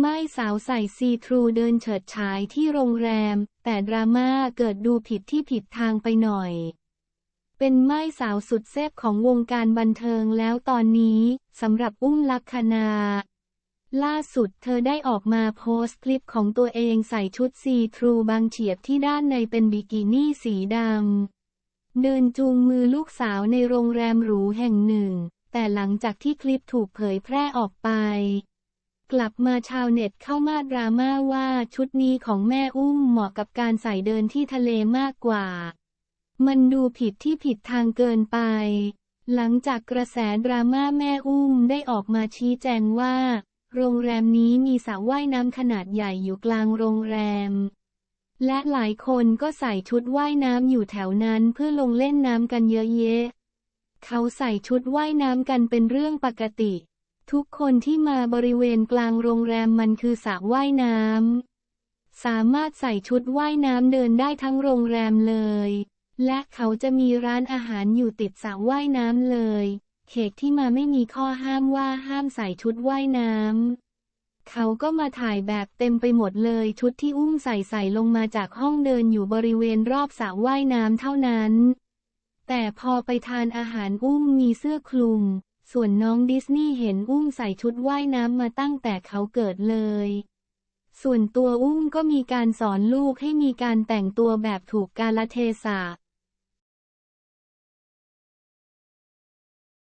ไม่สาวใส่ซีทรูเดินเฉิดฉายที่โรงแรม แต่ดราม่าเกิดดูผิดที่ผิดทางไปหน่อย เป็นไม้สาวสุดแซ่บของวงการบันเทิงแล้วตอนนี้สำหรับอุ้มลักษณาล่าสุดเธอได้ออกมาโพสต์คลิปของตัวเองใส่ชุดซีทรูบางเฉียบที่ด้านในเป็นบิกินี่สีดำ เดินจูงมือลูกสาวในโรงแรมหรูแห่งหนึ่ง แต่หลังจากที่คลิปถูกเผยแพร่ออกไป กลับมาชาวเน็ตเข้ามาดราม่าว่าชุดนี้ของแม่อุ้มเหมาะกับการใส่เดินที่ทะเลมากกว่า มันดูผิดที่ผิดทางเกินไป หลังจากกระแสดราม่าแม่อุ้มได้ออกมาชี้แจงว่า โรงแรมนี้มีสระว่ายน้ำขนาดใหญ่อยู่กลางโรงแรม และหลายคนก็ใส่ชุดว่ายน้ำอยู่แถวนั้นเพื่อลงเล่นน้ำกันเยอะแยะเขาใส่ชุดว่ายน้ำกันเป็นเรื่องปกติ ทุกคนที่มาบริเวณกลางโรงแรมมันคือสระว่ายน้ำ สามารถใส่ชุดว่ายน้ำเดินได้ทั้งโรงแรมเลย และเขาจะมีร้านอาหารอยู่ติดสระว่ายน้ำเลย เขกที่มาไม่มีข้อห้ามว่าห้ามใส่ชุดว่ายน้ำ เขาก็มาถ่ายแบบเต็มไปหมดเลยชุดที่อุ้มใส่ใส่ลงมาจากห้องเดินอยู่บริเวณรอบสระว่ายน้ำเท่านั้น แต่พอไปทานอาหารอุ้มมีเสื้อคลุม ส่วนน้องดิสนีย์เห็นอุ้มใส่ชุดว่ายน้ำมาตั้งแต่เขาเกิดเลย ส่วนตัวอุ้มก็มีการสอนลูกให้มีการแต่งตัวแบบถูกกาลเทศะ